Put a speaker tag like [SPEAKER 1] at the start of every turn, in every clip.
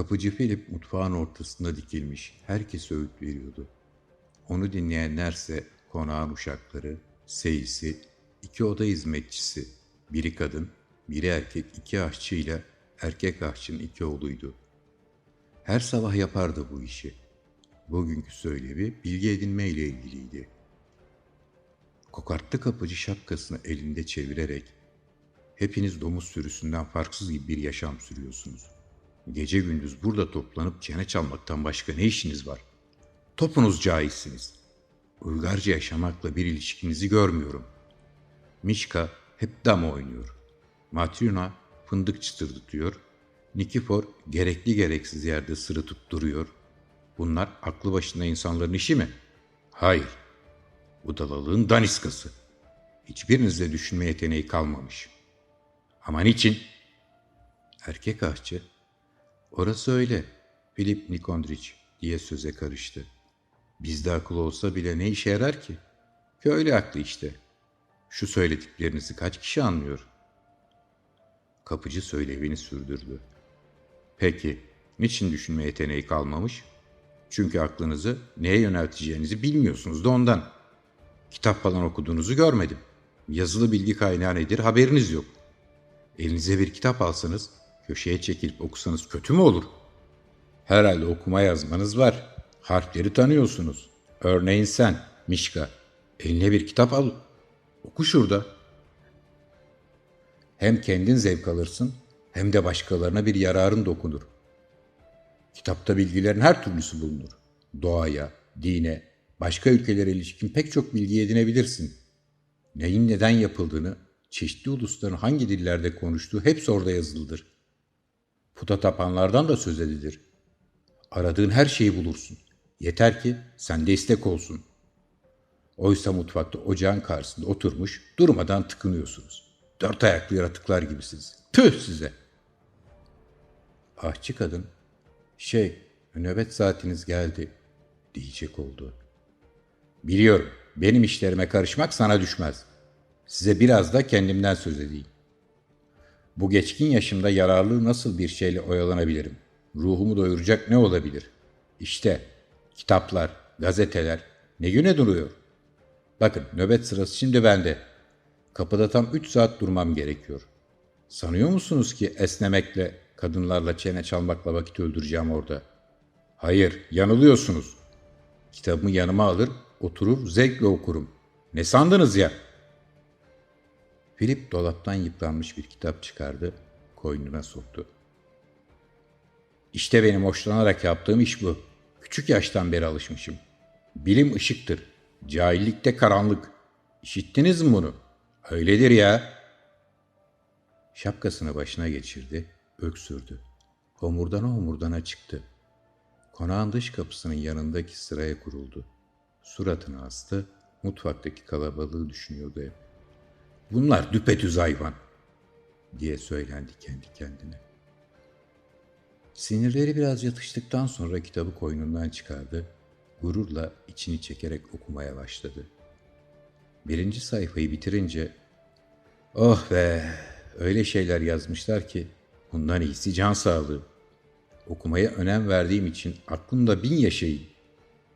[SPEAKER 1] Kapıcı Philip mutfağın ortasında dikilmiş. Herkese öğüt veriyordu. Onu dinleyenlerse konağın uşakları, seyisi, iki oda hizmetçisi, biri kadın, biri erkek iki aşçıyla erkek aşçının iki oğluydu. Her sabah yapardı bu işi. Bugünkü söylevi bilgi edinme ile ilgiliydi. Kokartlı kapıcı şapkasını elinde çevirerek hepiniz domuz sürüsünden farksız gibi bir yaşam sürüyorsunuz. Gece gündüz burada toplanıp çene çalmaktan başka ne işiniz var? Topunuz cahilsiniz. Uygarca yaşamakla bir ilişkinizi görmüyorum. Mişka hep dama oynuyor. Matryona fındık çıtırdatıyor. Nikifor gerekli gereksiz yerde sırıtıp duruyor. Bunlar aklı başında insanların işi mi? Hayır. Budalalığın daniskası. Hiçbirinizde düşünme yeteneği kalmamış. Ama niçin? Erkek ahçı, orası öyle, Filip Nikondriç diye söze karıştı. Bizde akıl olsa bile ne işe yarar ki? Köylü aklı işte. Şu söylediklerinizi kaç kişi anlıyor? Kapıcı söylevini sürdürdü. Peki, niçin düşünme yeteneği kalmamış? Çünkü aklınızı neye yönelteceğinizi bilmiyorsunuz da ondan. Kitap falan okuduğunuzu görmedim. Yazılı bilgi kaynağı nedir haberiniz yok. Elinize bir kitap alsanız, köşeye çekilip okusanız kötü mü olur? Herhalde okuma yazmanız var. Harfleri tanıyorsunuz. Örneğin sen, Mişka. Eline bir kitap al. Oku şurada. Hem kendin zevk alırsın, hem de başkalarına bir yararın dokunur. Kitapta bilgilerin her türlüsü bulunur. Doğaya, dine, başka ülkelere ilişkin pek çok bilgi edinebilirsin. Neyin neden yapıldığını, çeşitli ulusların hangi dillerde konuştuğu hepsi orada yazılıdır. Puta tapanlardan da söz edilir. Aradığın her şeyi bulursun. Yeter ki sende istek olsun. Oysa mutfakta ocağın karşısında oturmuş durmadan tıkınıyorsunuz. Dört ayaklı yaratıklar gibisiniz. Tüh size! Ahçı kadın, şey, nöbet saatiniz geldi diyecek oldu. Biliyorum, benim işlerime karışmak sana düşmez. Size biraz da kendimden söz edeyim. Bu geçkin yaşımda yararlı nasıl bir şeyle oyalanabilirim? Ruhumu doyuracak ne olabilir? İşte kitaplar, gazeteler ne güne duruyor? Bakın nöbet sırası şimdi bende. Kapıda tam üç saat durmam gerekiyor. Sanıyor musunuz ki esnemekle, kadınlarla çene çalmakla vakit öldüreceğim orada? Hayır, yanılıyorsunuz. Kitabımı yanıma alır, oturur zevkle okurum. Ne sandınız ya? Filip dolaptan yıpranmış bir kitap çıkardı, koynuna soktu. İşte benim hoşlanarak yaptığım iş bu. Küçük yaştan beri alışmışım. Bilim ışıktır. Cahillikte karanlık. İşittiniz mi bunu? Öyledir ya. Şapkasını başına geçirdi, öksürdü. Homurdana homurdana çıktı. Konağın dış kapısının yanındaki sıraya kuruldu. Suratını astı, mutfaktaki kalabalığı düşünüyordu hep. Bunlar düpedüz hayvan diye söylendi kendi kendine. Sinirleri biraz yatıştıktan sonra kitabı koynundan çıkardı, gururla içini çekerek okumaya başladı. Birinci sayfayı bitirince, oh be, öyle şeyler yazmışlar ki bundan iyisi can sağlığı. Okumaya önem verdiğim için aklımda bin yaşayayım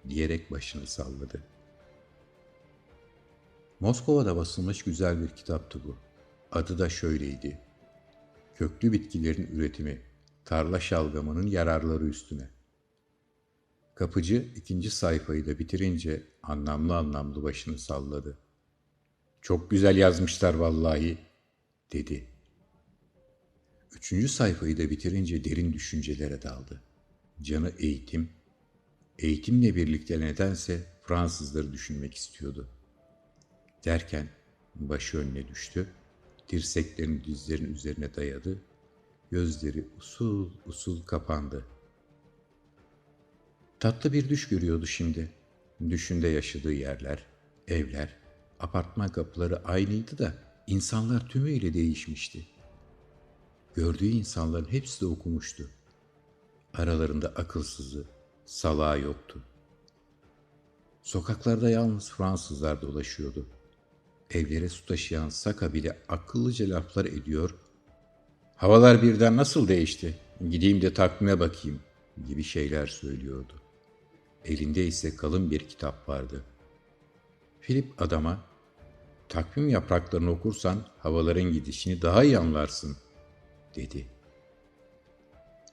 [SPEAKER 1] diyerek başını salladı. Moskova'da basılmış güzel bir kitaptı bu. Adı da şöyleydi. Köklü bitkilerin üretimi, tarla şalgamının yararları üstüne. Kapıcı ikinci sayfayı da bitirince anlamlı anlamlı başını salladı. Çok güzel yazmışlar vallahi, dedi. Üçüncü sayfayı da bitirince derin düşüncelere daldı. Canı eğitim, eğitimle birlikte nedense Fransızları düşünmek istiyordu. Derken başı önüne düştü, dirseklerini dizlerin üzerine dayadı, gözleri usul usul kapandı. Tatlı bir düş görüyordu şimdi. Düşünde yaşadığı yerler, evler, apartman kapıları aynıydı da insanlar tümüyle değişmişti. Gördüğü insanların hepsi de okumuştu. Aralarında akılsızı, salağı yoktu. Sokaklarda yalnız Fransızlar dolaşıyordu. Evlere su taşıyan Saka bile akıllıca laflar ediyor. Havalar birden nasıl değişti Gideyim de takvime bakayım gibi şeyler söylüyordu. Elinde ise kalın bir kitap vardı. Filip adama takvim yapraklarını okursan havaların gidişini daha iyi anlarsın dedi.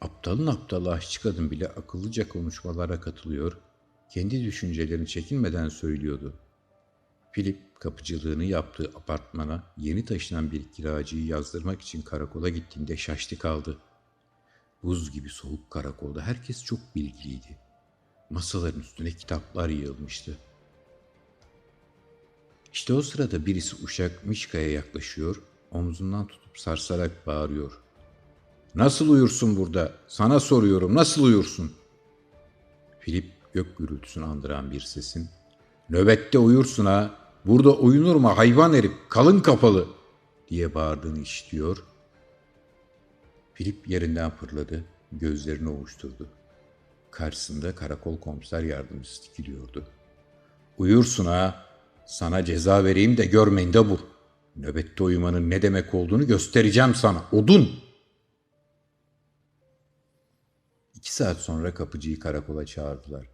[SPEAKER 1] Aptalın aptalı aşçı kadın bile akıllıca konuşmalara katılıyor, kendi düşüncelerini çekinmeden söylüyordu. Filip kapıcılığını yaptığı apartmana yeni taşınan bir kiracıyı yazdırmak için karakola gittiğinde şaştı kaldı. Buz gibi soğuk karakolda herkes çok bilgiliydi. Masaların üstüne kitaplar yığılmıştı. İşte o sırada birisi uşak Mişka'ya yaklaşıyor, omzundan tutup sarsarak bağırıyor. Nasıl uyursun burada? Sana soruyorum nasıl uyursun? Filip gök gürültüsünü andıran bir sesin Nöbette uyursun ha. Burada uyunur mu hayvan herif kalın kapalı diye bağırdığını işitiyor. Filip yerinden fırladı, gözlerini ovuşturdu. Karşısında karakol komiser yardımcısı dikiliyordu. Uyursun ha, sana ceza vereyim de görmeyin de bu. Nöbette uyumanın ne demek olduğunu göstereceğim sana, odun. İki saat sonra kapıcıyı karakola çağırdılar.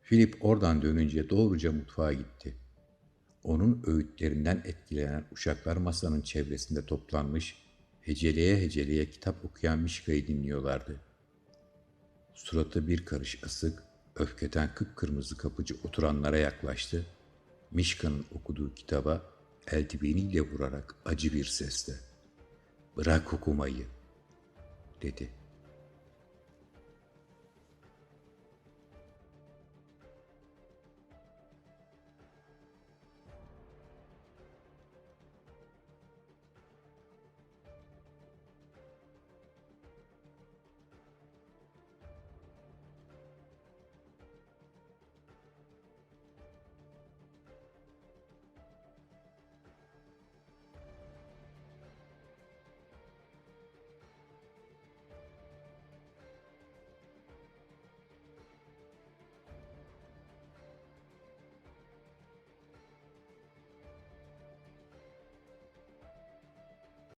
[SPEAKER 1] Filip oradan dönünce doğruca mutfağa gitti. Onun öğütlerinden etkilenen uşaklar masanın çevresinde toplanmış, heceleye heceleye kitap okuyan Mişka'yı dinliyorlardı. Suratı bir karış asık, öfkeden kıpkırmızı kapıcı oturanlara yaklaştı. Mişka'nın okuduğu kitaba eldiveniyle vurarak acı bir sesle ''Bırak okumayı'' dedi.